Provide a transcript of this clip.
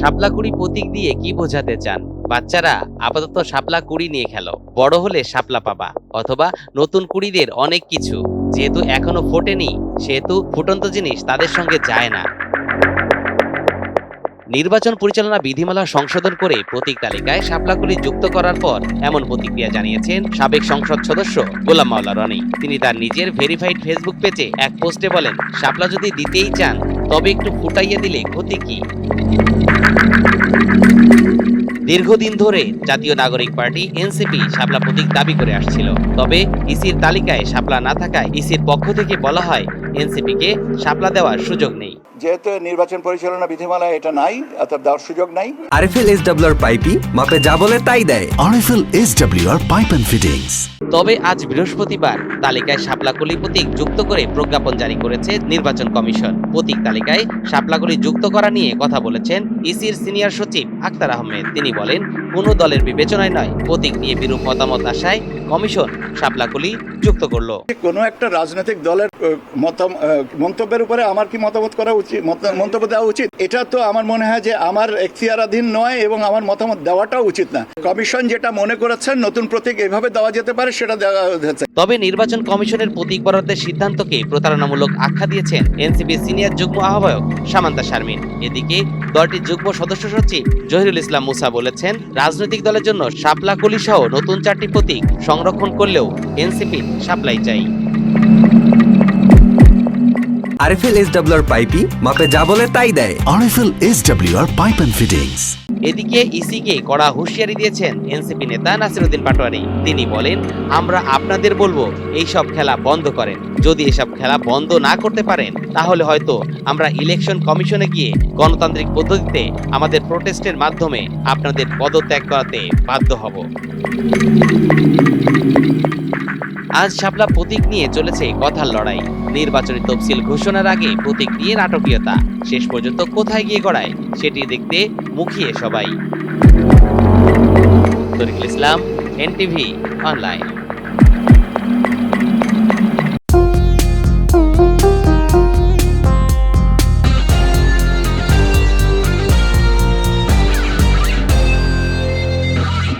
শাপলা কুড়ি প্রতীক দিয়ে কি বোঝাতে চান? বাচ্চারা, আপাতত শাপলা কুড়ি নিয়ে খেলো। বড় হলে শাপলা পাবা, অথবা নতুন কুড়িদের অনেক কিছু। যেহেতু এখনও ফোটেনি, সেহেতু ফুটন্ত জিনিস তাদের সঙ্গে যায় না। নির্বাচন পরিচালনা বিধিমালা সংশোধন করে প্রতীক তালিকায় শাপলাকুলি যুক্ত করার পর এমন প্রতিক্রিয়া জানিয়েছেন সাবেক সংসদ সদস্য গোলাম মাওলা রনি। তিনি তার নিজের ভেরিফাইড ফেসবুক পেজে এক পোস্টে বলেন, শাপলা যদি দিতেই চান, তবে একটু ফুটাইয়া দিলে ক্ষতি কি? দীর্ঘদিন ধরে জাতীয় নাগরিক পার্টি এনসিপি শাপলা প্রতীক দাবি করে আসছিল। তবে ইসির তালিকায় শাপলা না থাকায় ইসির পক্ষ থেকে বলা হয়, এনসিপিকে শাপলা দেওয়ার সুযোগ নেই। যেহেতু নির্বাচন পরিচালনা বিধিমালায় এটা নাই অর্থাৎ দেওয়ার সুযোগ নাই। আরএফএল এস ডাব্লিউর পাইপি মাপে যা বলে তাই দেয়। RFL SWR Pipe and Fittings. তবে আজ বৃহস্পতিবার তালিকায় শাপলাকলি প্রতীক যুক্ত করে প্রজ্ঞাপন জারি করেছে নির্বাচন কমিশন। প্রতীক তালিকায় শাপলাকলি যুক্ত করা নিয়ে কথা বলেছেন ইসির সিনিয়র সচিব আক্তার আহমেদ। তিনি বলেন কোনো দলের বিবেচনায় নয় প্রতীক নিয়ে বিরূপ মতামত আসায় কমিশন শাপলাকলি যুক্ত করল। কোনো একটা রাজনৈতিক দলের মন্তব্যের উপরে আমার কি মতামত করা উচিত মন্তব্য দেওয়া উচিত? এটা তো আমার মনে হয় যে আমার এখতিয়ারাধীন নয় এবং আমার মতামত দেওয়াটাও উচিত না। কমিশন যেটা মনে করেছেন নতুন প্রতীক এভাবে দেওয়া যেতে পারে সেটা দেওয়া হয়েছে। তবে নির্বাচন কমিশনের প্রতীক বরাদ্দের সিদ্ধান্তকে প্রতারণামূলক আখ্যা দিয়েছেন এনসিপি সিনিয়র যুগ্ম আহ্বায়ক সামান্তা শারমিন। এদিকে দলটির যুগ্ম সদস্য সচিব জহিরুল ইসলাম মুসা বলেছেন রাজনৈতিক দলের জন্য শাপলা কলি সহ নতুন চারটি প্রতীক সংরক্ষণ করলেও এনসিপি সাপ্লাই চাই। আরএফএল এস ডাব্লিউর পাইপি মাপে যা বলে তাই দেয়। RFL SWR Pipe and Fittings. এদিকে ইসিকে কড়া হুঁশিয়ারি দিয়েছেন এনসিপি নেতা নাসিরুদ্দিন পাটোয়ারি। তিনি বলেন আমরা আপনাদের বলব এই সব খেলা বন্ধ করেন। যদি এসব খেলা বন্ধ না করতে পারেন তাহলে হয়তো আমরা ইলেকশন কমিশনে গিয়ে গণতান্ত্রিক পদ্ধতিতে আমাদের প্রোটেস্টের মাধ্যমে আপনাদের পদত্যাগ করাতে বাধ্য হব। আজ শাপলা প্রতীক নিয়ে চলেছে কথার লড়াই। নির্বাচনী তফসিল ঘোষণার আগে প্রতীক নিয়ে নাটকীয়তা। শেষ পর্যন্ত কোথায় গিয়ে গড়ায়, সেটি দেখতে মুখিয়ে সবাই। Tarikul Islam, NTV, online.